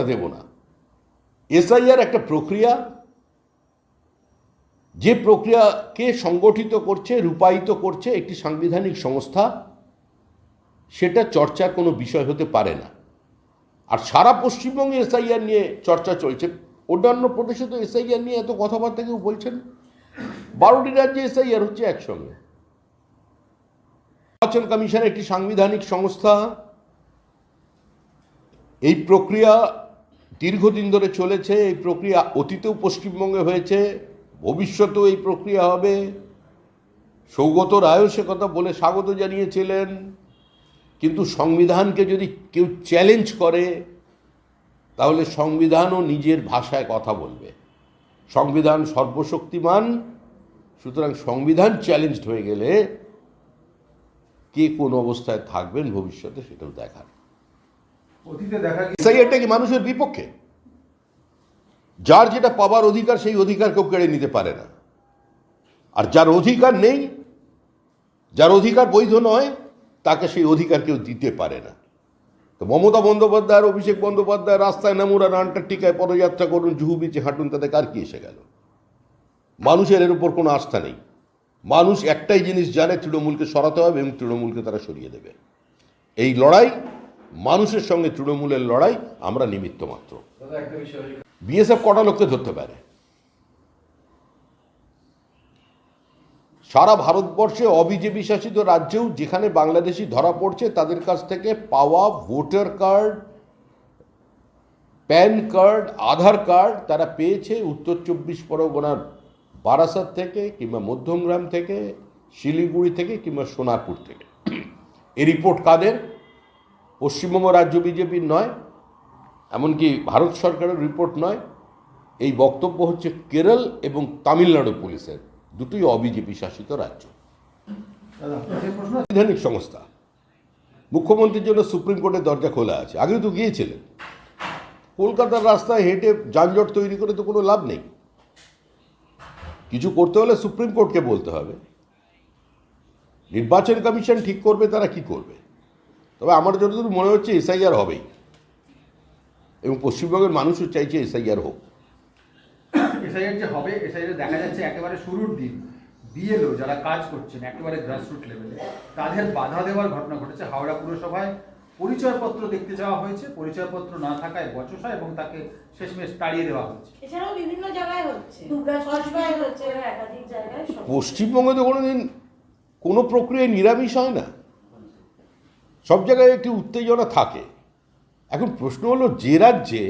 দেব না। এসআইআর একটা প্রক্রিয়া, যে প্রক্রিয়াকে সংগঠিত করছে, রূপায়িত করছে একটি সাংবিধানিক সংস্থা, সেটা চর্চার কোনো বিষয় হতে পারে না। আর সারা পশ্চিমবঙ্গে এসআইআর নিয়ে চর্চা চলছে। অন্যান্য প্রদেশে তো এসআইআর নিয়ে এত কথাবার্তা কেউ বলছেন বারোটি রাজ্যে এসআইআর হচ্ছে একসঙ্গে। নির্বাচন কমিশন একটি সাংবিধানিক সংস্থা, এই প্রক্রিয়া দীর্ঘদিন ধরে চলেছে, এই প্রক্রিয়া অতীতেও পশ্চিমবঙ্গে হয়েছে, ভবিষ্যতেও এই প্রক্রিয়া হবে। সৌগত রায়ও সে কথা বলে স্বাগত জানিয়েছিলেন, কিন্তু সংবিধানকে যদি কেউ চ্যালেঞ্জ করে, তাহলে সংবিধানও নিজের ভাষায় কথা বলবে। সংবিধান সর্বশক্তিমান, সুতরাং সংবিধান চ্যালেঞ্জড হয়ে গেলে কে কোন অবস্থায় থাকবেন ভবিষ্যতে সেটাও দেখার। মানুষের বিপক্ষে? যার যেটা পাবার অধিকার, সেই অধিকার কেউ কেড়ে নিতে পারে না। আর যার অধিকার নেই, যার অধিকার বৈধ নয়, তাকে সেই অধিকার কেউ দিতে পারে না। তো মমতা বন্দ্যোপাধ্যায় অভিষেক বন্দ্যোপাধ্যায় রাস্তায় নামুন আর আন্টার্কটিকায় পদযাত্রা করুন জুহু বিচে হাঁটুন, তাতে কার কি এসে গেল? মানুষের এর উপর কোনো আস্থা নেই। মানুষ একটাই জিনিস জানে, তৃণমূলকে সরাতে হবে এবং তৃণমূলকে তারা সরিয়ে দেবে। এই লড়াই মানুষের সঙ্গে তৃণমূলের লড়াই, আমরা নিমিত্ত মাত্র। বিএসএফ কটা লোককে ধরতে পারে? সারা ভারতবর্ষে অবিজেপি শাসিত রাজ্যেও যেখানে বাংলাদেশি ধরা পড়ছে, তাদের কাছ থেকে পাওয়া voter card, pan card, Aadhaar card তারা পেয়েছে উত্তর চব্বিশ পরগনার বারাসাত থেকে কিংবা মধ্যমগ্রাম থেকে, শিলিগুড়ি থেকে কিংবা সোনারপুর থেকে। এই রিপোর্ট কাদের? পশ্চিমবঙ্গ রাজ্য বিজেপির নয়, এমনকি ভারত সরকারের রিপোর্ট নয়। এই বক্তব্য হচ্ছে কেরল এবং তামিলনাড়ু পুলিশের, দুটোই অবিজেপি শাসিত রাজ্য। সাংবিধানিক সংস্থা। মুখ্যমন্ত্রীর জন্য সুপ্রিম কোর্টের দরজা খোলা আছে। আগে তো গিয়েছিলেন। কলকাতার রাস্তায় হেঁটে যানজট তৈরি করে তো কোনো লাভ নেই। কিছু করতে হলে সুপ্রিম কোর্টকে বলতে হবে। নির্বাচন কমিশন ঠিক করবে, তারা কি করবে? তবে আমার যতদূর মনে হচ্ছে এসআইআর হবেই। এবং পশ্চিমবঙ্গের মানুষও চাইছে এসআইআর হোক। এসআইআর যে হবে এসআইআর দেখা যাচ্ছে একেবারে শুরুর দিন। বিএলও যারা কাজ করছেন একেবারে গ্রাসরুট লেভেলে তাদের বাধা দেওয়ার ঘটনা ঘটেছে হাওড়া পুরসভায়। পরিচয়পত্র দেখতে যাওয়া হয়েছে পরিচয়পত্র না থাকায় বচসা এবং তাকে শেষমেশ তাড়িয়ে দেওয়া হয়েছে। এছাড়াও বিভিন্ন জায়গায় হচ্ছে। হচ্ছে একাধিক জায়গায় পশ্চিমবঙ্গে তো কোনোদিন কোনো প্রক্রিয়ায় নিরামিষ হয় না। সব জায়গায় একটি উত্তেজনা থাকে। এখন প্রশ্ন হলো যে রাজ্যে